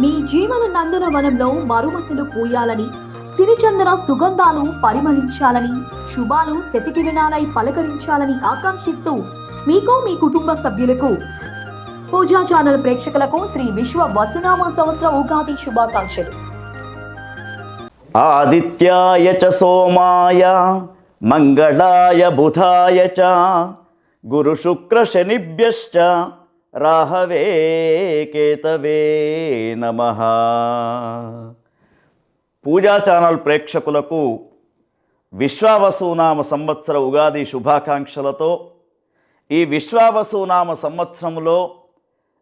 మీ జీవన నందన వనంలో మరుమతులు పూయాలని సిరిచందన సుగంధాలు పరిమళించాలని శుభాలు శశికిరణాలై పలకరించాలని ఆకాంక్షిస్తూ మీకు మీ కుటుంబ సభ్యులకు పూజా ఛానల్ ప్రేక్షకులకు శ్రీ విశ్వ వసునామ సంవత్సర ఉగాది శుభాకాంక్షలు. ఆదిత్యాయ చ సోమాయ మంగళాయ బుధాయ చ గురు శుక్ర శనిభ్యశ్చ రాహవే కేతవే నమ. పూజా ఛానల్ ప్రేక్షకులకు విశ్వావసునామ సంవత్సర ఉగాది శుభాకాంక్షలతో ఈ విశ్వావసునామ సంవత్సరంలో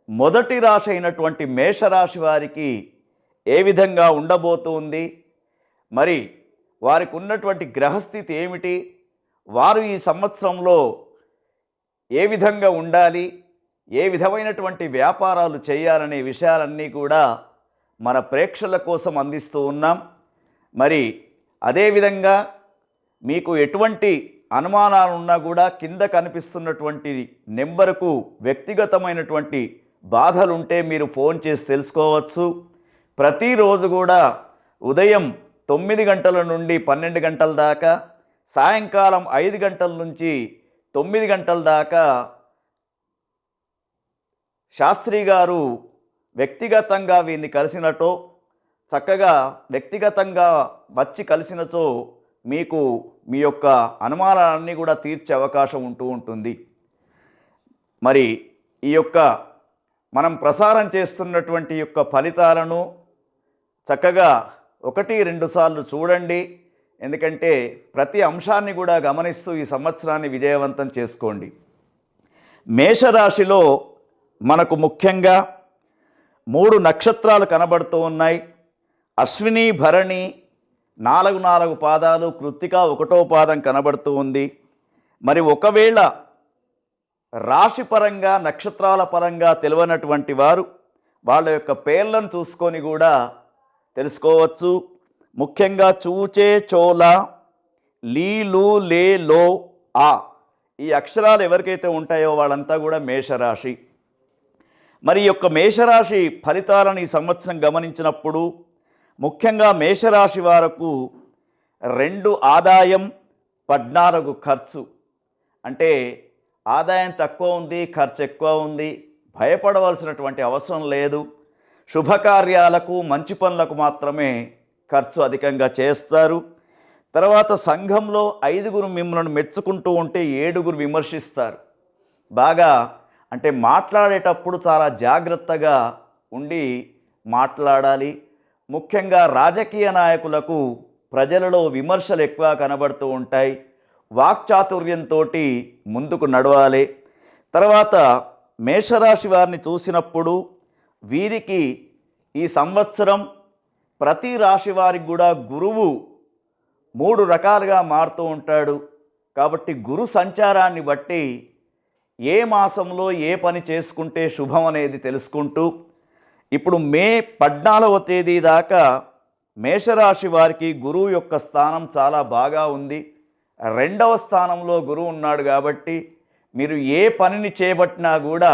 మొదటి రాశి అయినటువంటి మేషరాశి వారికి ఏ విధంగా ఉండబోతుంది? మరి వారికి ఉన్నటువంటి గ్రహస్థితి ఏమిటి? వారు ఈ సంవత్సరంలో ఏ విధంగా ఉండాలి? ఏ విధమైనటువంటి వ్యాపారాలు చేయాలనే విషయాలన్నీ కూడా మన ప్రేక్షకుల కోసం అందిస్తూ ఉన్నాం. మరి అదేవిధంగా మీకు ఎటువంటి అనుమానాలు ఉన్నా కూడా కింద కనిపిస్తున్నటువంటి నెంబరుకు వ్యక్తిగతమైనటువంటి బాధలుంటే మీరు ఫోన్ చేసి తెలుసుకోవచ్చు. ప్రతిరోజు కూడా ఉదయం తొమ్మిది గంటల నుండి పన్నెండు గంటల దాకా సాయంకాలం ఐదు గంటల నుంచి తొమ్మిది గంటల దాకా శాస్త్రి గారు వ్యక్తిగతంగా వీరిని కలిసినటో చక్కగా వ్యక్తిగతంగా వచ్చి కలిసినచో మీకు మీ యొక్క అనుమానాలన్నీ కూడా తీర్చే అవకాశం ఉంటూ ఉంటుంది. మరి ఈ యొక్క మనం ప్రసారం చేస్తున్నటువంటి యొక్క ఫలితాలను చక్కగా ఒకటి రెండు సార్లు చూడండి. ఎందుకంటే ప్రతి అంశాన్ని కూడా గమనిస్తూ ఈ సంవత్సరాన్ని విజయవంతం చేసుకోండి. మేషరాశిలో మనకు ముఖ్యంగా మూడు నక్షత్రాలు కనబడుతూ ఉన్నాయి. అశ్విని భరణి నాలుగు నాలుగు పాదాలు కృత్తిక ఒకటో పాదం కనబడుతూ ఉంది. మరి ఒకవేళ రాశిపరంగా నక్షత్రాల పరంగా తెలియనటువంటి వారు వాళ్ళ యొక్క పేర్లను చూసుకొని కూడా తెలుసుకోవచ్చు. ముఖ్యంగా చూచే చోల లీలు లే లో ఆ ఈ అక్షరాలు ఎవరికైతే ఉంటాయో వాళ్ళంతా కూడా మేషరాశి. మరి యొక్క మేషరాశి ఫలితాలను ఈ సంవత్సరం గమనించినప్పుడు ముఖ్యంగా మేషరాశి వారకు రెండు ఆదాయం పద్నాలుగు ఖర్చు. అంటే ఆదాయం తక్కువ ఉంది ఖర్చు ఎక్కువ ఉంది భయపడవలసినటువంటి అవసరం లేదు. శుభకార్యాలకు మంచి పనులకు మాత్రమే ఖర్చు అధికంగా చేస్తారు. తర్వాత సంఘంలో ఐదుగురు మిమ్మల్ని మెచ్చుకుంటూ ఉంటే ఏడుగురు విమర్శిస్తారు. బాగా అంటే మాట్లాడేటప్పుడు చాలా జాగ్రత్తగా ఉండి మాట్లాడాలి. ముఖ్యంగా రాజకీయ నాయకులకు ప్రజలలో విమర్శలు ఎక్కువ కనబడుతూ ఉంటాయి. వాక్చాతుర్యంతో ముందుకు నడవాలి. తర్వాత మేషరాశి వారిని చూసినప్పుడు వీరికి ఈ సంవత్సరం ప్రతి రాశి వారికి కూడా గురువు మూడు రకాలుగా మారుతూ ఉంటాడు. కాబట్టి గురు సంచారాన్ని బట్టి ఏ మాసంలో ఏ పని చేసుకుంటే శుభం అనేది తెలుసుకుంటూ ఇప్పుడు మే పద్నాలుగవ తేదీ దాకా మేషరాశి వారికి గురువు యొక్క స్థానం చాలా బాగా ఉంది. రెండవ స్థానంలో గురువు ఉన్నాడు కాబట్టి మీరు ఏ పనిని చేపట్టినా కూడా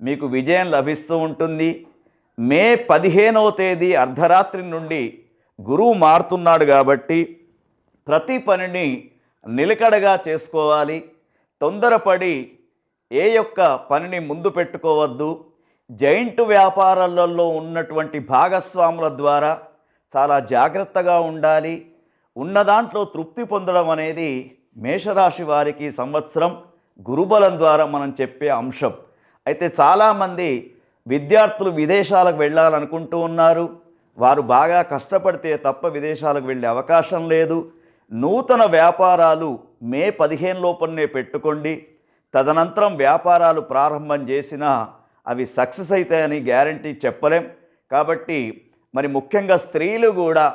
మీకు విజయం లభిస్తూ ఉంటుంది. మే పదిహేనవ తేదీ అర్ధరాత్రి నుండి గురువు మారుతున్నాడు కాబట్టి ప్రతి పనిని నిలకడగా చేసుకోవాలి. తొందరపడి ఏ యొక్క పనిని ముందు పెట్టుకోవద్దు. జైంట్ వ్యాపారాలలో ఉన్నటువంటి భాగస్వాముల ద్వారా చాలా జాగ్రత్తగా ఉండాలి. ఉన్న దాంట్లో తృప్తి పొందడం అనేది మేషరాశి వారికి సంవత్సరం గురుబలం ద్వారా మనం చెప్పే అంశం. అయితే చాలామంది విద్యార్థులు విదేశాలకు వెళ్ళాలనుకుంటూ ఉన్నారు. వారు బాగా కష్టపడితే తప్ప విదేశాలకు వెళ్ళే అవకాశం లేదు. నూతన వ్యాపారాలు మే పదిహేను లోపలనే పెట్టుకోండి. తదనంతరం వ్యాపారాలు ప్రారంభం చేసినా అవి సక్సెస్ అవుతాయని గ్యారంటీ చెప్పలేం. కాబట్టి మరి ముఖ్యంగా స్త్రీలు కూడా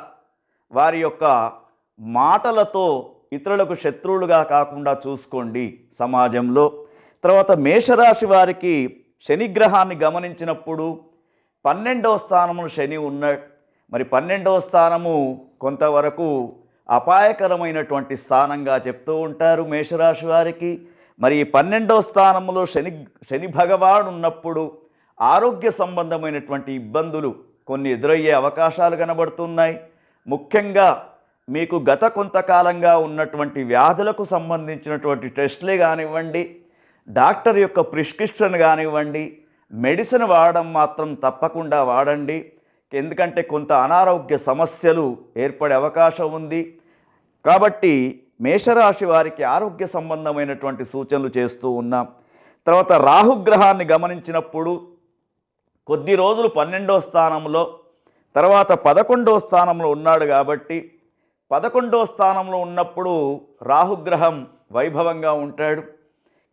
వారి యొక్క మాటలతో ఇతరులకు శత్రువులుగా కాకుండా చూసుకోండి సమాజంలో. తర్వాత మేషరాశి వారికి శనిగ్రహాన్ని గమనించినప్పుడు పన్నెండవ స్థానమును శని ఉన్నాడు మరి పన్నెండవ స్థానము కొంతవరకు అపాయకరమైనటువంటి స్థానంగా చెప్తూ ఉంటారు మేషరాశి వారికి. మరి ఈ పన్నెండవ స్థానంలో శని శని భగవాడు ఉన్నప్పుడు ఆరోగ్య సంబంధమైనటువంటి ఇబ్బందులు కొన్ని ఎదురయ్యే అవకాశాలు కనబడుతున్నాయి. ముఖ్యంగా మీకు గత కొంతకాలంగా ఉన్నటువంటి వ్యాధులకు సంబంధించినటువంటి టెస్టులే కానివ్వండి డాక్టర్ యొక్క ప్రిస్క్రిప్షన్ కానివ్వండి మెడిసిన్ వాడడం మాత్రం తప్పకుండా వాడండి. ఎందుకంటే కొంత అనారోగ్య సమస్యలు ఏర్పడే అవకాశం ఉంది. కాబట్టి మేషరాశి వారికి ఆరోగ్య సంబంధమైనటువంటి సూచనలు చేస్తూ ఉన్నాం. తర్వాత రాహుగ్రహాన్ని గమనించినప్పుడు కొద్ది రోజులు పన్నెండో స్థానంలో తర్వాత పదకొండో స్థానంలో ఉన్నాడు కాబట్టి పదకొండో స్థానంలో ఉన్నప్పుడు రాహుగ్రహం వైభవంగా ఉంటాడు.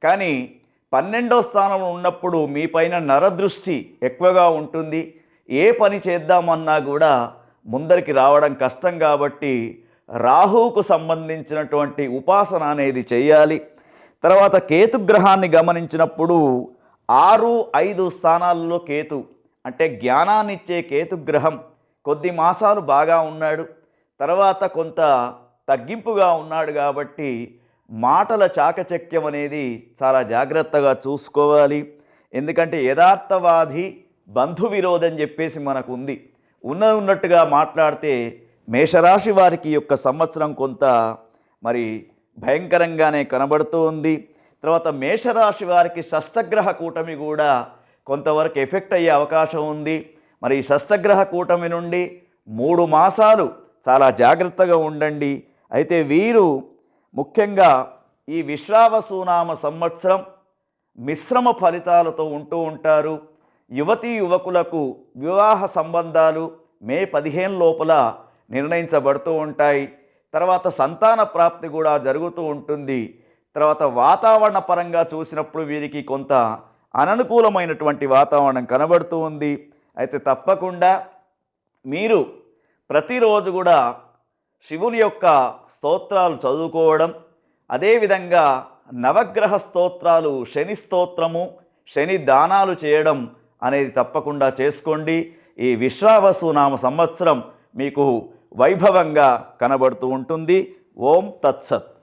కానీ పన్నెండో స్థానంలో ఉన్నప్పుడు మీ పైన నరదృష్టి ఎక్కువగా ఉంటుంది. ఏ పని చేద్దామన్నా కూడా ముందరికి రావడం కష్టం కాబట్టి రాహువుకు సంబంధించినటువంటి ఉపాసన అనేది చేయాలి. తర్వాత కేతుగ్రహాన్ని గమనించినప్పుడు ఆరు ఐదు స్థానాల్లో కేతు అంటే జ్ఞానాన్నిచ్చే కేతుగ్రహం కొద్ది మాసాలు బాగా ఉన్నాడు. తర్వాత కొంత తగ్గింపుగా ఉన్నాడు కాబట్టి మాటల చాకచక్యం అనేది చాలా జాగ్రత్తగా చూసుకోవాలి. ఎందుకంటే యథార్థవాది బంధు విరోధం చెప్పేసి మనకు ఉంది ఉన్నది ఉన్నట్టుగా మాట్లాడితే మేషరాశి వారికి యొక్క సంవత్సరం కొంత మరి భయంకరంగానే కనబడుతూ ఉంది. తర్వాత మేషరాశి వారికి షష్టగ్రహ కూటమి కూడా కొంతవరకు ఎఫెక్ట్ అయ్యే అవకాశం ఉంది. మరి ఈ షష్టగ్రహ కూటమి నుండి మూడు మాసాలు చాలా జాగ్రత్తగా ఉండండి. అయితే వీరు ముఖ్యంగా ఈ విశ్వావసునామ సంవత్సరం మిశ్రమ ఫలితాలతో ఉంటూ ఉంటారు. యువతీ యువకులకు వివాహ సంబంధాలు మే పదిహేను లోపల నిర్ణయించబడుతూ ఉంటాయి. తర్వాత సంతాన ప్రాప్తి కూడా జరుగుతూ ఉంటుంది. తర్వాత వాతావరణ పరంగా చూసినప్పుడు వీరికి కొంత అననుకూలమైనటువంటి వాతావరణం కనబడుతూ ఉంది. అయితే తప్పకుండా మీరు ప్రతిరోజు కూడా శివుని యొక్క స్తోత్రాలు చదువుకోవడం అదేవిధంగా నవగ్రహ స్తోత్రాలు శని స్తోత్రము శని దానాలు చేయడం అనేది తప్పకుండా చేసుకోండి. ఈ విశ్వావసు నామ సంవత్సరం మీకు వైభవంగా కనబడుతూ ఉంటుంది. ఓం తత్సత్.